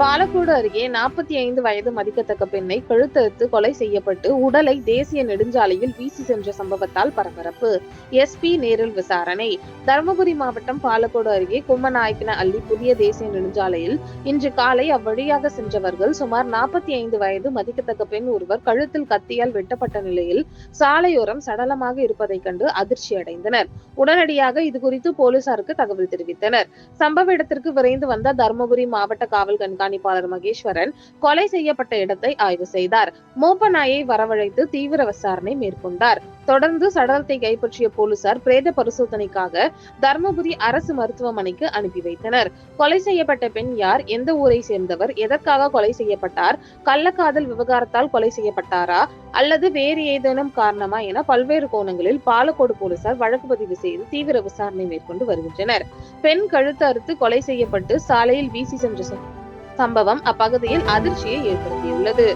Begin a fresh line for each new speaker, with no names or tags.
பாலக்கோடு அருகே நாற்பத்தி ஐந்து வயது மதிக்கத்தக்க பெண்ணை கழுத்தறுத்து கொலை செய்யப்பட்டு உடலை தேசிய நெடுஞ்சாலையில் வீசி சென்ற சம்பவத்தால் பரபரப்பு. எஸ்பி நேரில் விசாரணை. தருமபுரி மாவட்டம் பாலக்கோடு அருகே கும்மநாயக்கன அள்ளி புதிய தேசிய நெடுஞ்சாலையில் இன்று காலை அவ்வழியாக சென்றவர்கள் சுமார் நாற்பத்தி ஐந்து வயது மதிக்கத்தக்க பெண் ஒருவர் கழுத்தில் கத்தியால் வெட்டப்பட்ட நிலையில் சாலையோரம் சடலமாக இருப்பதைக் கண்டு அதிர்ச்சி அடைந்தனர். உடனடியாக இதுகுறித்து போலீசாருக்கு தகவல் தெரிவித்தனர். சம்பவ இடத்திற்கு விரைந்து வந்த தருமபுரி மாவட்ட காவல் கண்காணி கண்காணிப்பாளர் மகேஸ்வரன் கொலை செய்யப்பட்ட இடத்தை ஆய்வு செய்தார். மோப்ப நாயை வரவழைத்து தீவிர விசாரணை மேற்கொண்டார். தொடர்ந்து சடலத்தை கைப்பற்றிய போலீசார் பிரேத பரிசோதனைக்காக தர்மபுரி அரசு மருத்துவமனைக்கு அனுப்பி வைத்தனர். கொலை செய்யப்பட்ட பெண் யார்? எந்த ஊரை சேர்ந்தவர்? எதற்காக கொலை செய்யப்பட்டார்? கள்ளக்காதல் விவகாரத்தால் கொலை செய்யப்பட்டாரா? அல்லது வேறு ஏதேனும் காரணமா என பல்வேறு கோணங்களில் பாலக்கோடு போலீசார் வழக்கு பதிவு செய்து தீவிர விசாரணை மேற்கொண்டு வருகின்றனர். பெண் கழுத்து அறுத்து கொலை செய்யப்பட்டு சாலையில் வீசி சென்ற சம்பவம் அப்பகுதியில் அதிர்ச்சியை ஏற்படுத்தியுள்ளது.